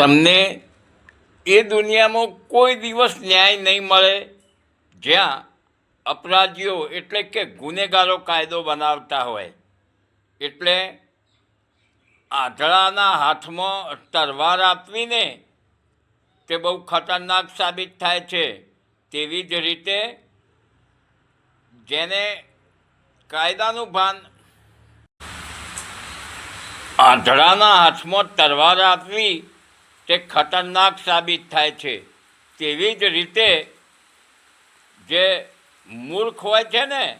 તમને એ દુનિયામાં કોઈ દિવસ ન્યાય નહીં મળે. જ્યાં અપરાધીઓ એટલે કે ગુનેગારો કાયદો બનાવતા હોય. એટલે આંધળાના હાથમાં તરવાર આપવીને તે બહુ ખતરનાક સાબિત થાય છે. તેવી જ રીતે જેને કાયદાનું ભાન આંધળાના હાથમાં તરવાર આપવી તે ખતરનાક સાબિત થાય છે. તેવી જ રીતે જે મૂર્ખ હોય છે ને,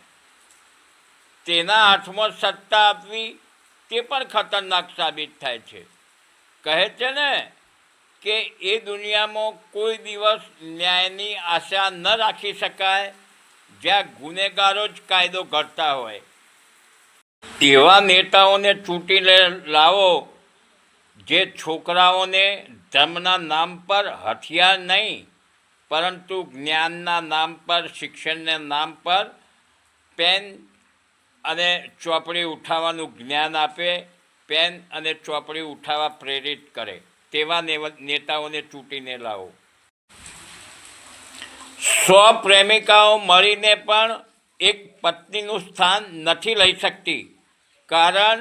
તેના હાથમાં સત્તા આપવી તે પણ ખતરનાક સાબિત થાય છે. કહે છે ને કે એ દુનિયામાં કોઈ દિવસ ન્યાયની આશા ન રાખી શકાય, જ્યાં ગુનેગારો જ કાયદો ઘડતા હોય. એવા નેતાઓને ચૂંટીને લાવો જે છોકરાઓને ધર્મના નામ પર હથિયાર નહીં, પરંતુ જ્ઞાનના નામ પર, શિક્ષણના નામ પર પેન અને ચોપડી ઉઠાવવાનું જ્ઞાન આપે, પેન અને ચોપડી ઉઠાવવા પ્રેરિત કરે. તેવા નેતાઓને ચૂંટીને લાવો. સો પ્રેમિકાઓ મળીને પણ એક પત્નીનું સ્થાન નથી લઈ શકતી. કારણ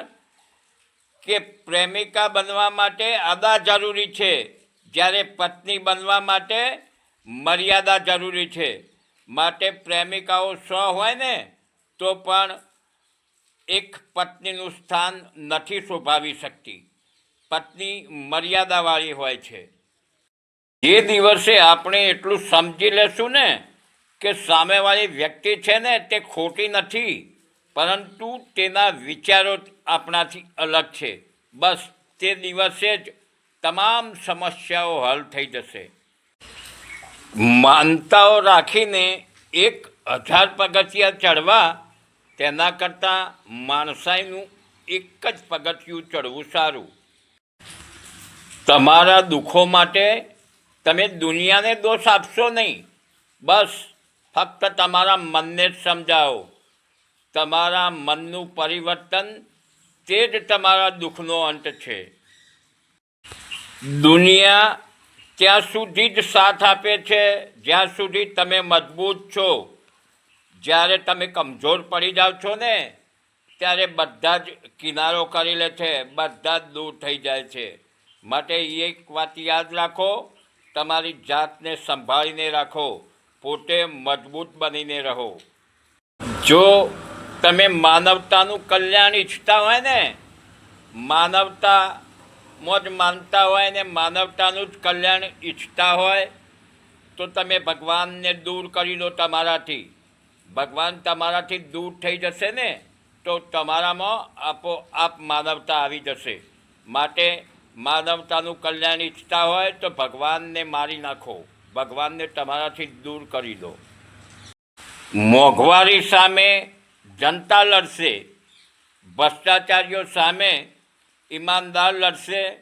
કે પ્રેમિકા બનવા માટે અદા જરૂરી છે? જ્યારે પત્ની બનવા માટે મર્યાદા જરૂરી છે. માટે પ્રેમિકાઓ સો હોય ને, તો પણ એક પત્નીનું સ્થાન નથી શોભાવી શકતી. પત્ની મર્યાદાવાળી હોય છે. જે દિવસે આપણે એટલું સમજી લેશું ને કે સામેવાળી વ્યક્તિ છે ને, તે ખોટી નથી. પરંતુ તેના વિચારો આપણાથી અલગ છે. બસ, તે દિવસે જ તમામ સમસ્યાઓ હલ થઈ જશે. માનતાઓ રાખીને એક હજાર પગથિયા ચડવા, તેના કરતાં માણસાઈનું એક જ પગથિયું ચડવું સારું. તમારા દુઃખો માટે તમે દુનિયાને દોષ આપશો નહીં. બસ, ફક્ત તમારા મનને જ સમજાવો. તમારા મનનું પરિવર્તન તે જ તમારા દુઃખનો અંત છે. દુનિયા ત્યાં સુધી જ સાથ આપે છે, જ્યાં સુધી તમે મજબૂત છો. જ્યારે તમે કમજોર પડી જાઓ છો ને, ત્યારે બધા જ કિનારો કરી લે છે, બધા જ દૂર થઈ જાય છે. માટે એક વાત યાદ રાખો, તમારી જાતને સંભાળીને રાખો, પોતે મજબૂત બનીને રહો. જો તમે માનવતાનું કલ્યાણ ઈચ્છતા હોય ને માનવતામાં જ માનતા હોય ને, માનવતાનું જ કલ્યાણ ઈચ્છતા હોય, તો તમે ભગવાનને દૂર કરી દો તમારાથી. ભગવાન તમારાથી દૂર થઈ જશે ને, તો તમારામાં આપોઆપ માનવતા આવી જશે. માટે માનવતાનું કલ્યાણ ઈચ્છતા હોય તો ભગવાનને મારી નાખો. ભગવાનને તમારાથી દૂર કરી દો. મોંઘવારી સામે જનતા લડશે, ભ્રષ્ટાચારીઓ સામે, ઈમાનદાર લડશે,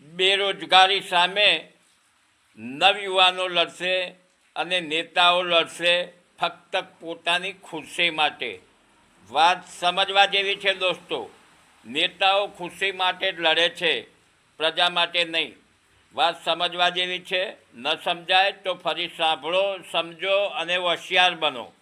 બેરોજગારી સામે નવયુવાનો લડશે અને નેતાઓ લડશે ફક્ત પોતાની ખુશી માટે. વાત સમજવા જેવી છે દોસ્તો, નેતાઓ ખુશી માટે જ લડે છે, પ્રજા માટે નહીં. વાત સમજવા જેવી છે, ન સમજાય તો ફરી સાંભળો, સમજો અને હોશિયાર બનો.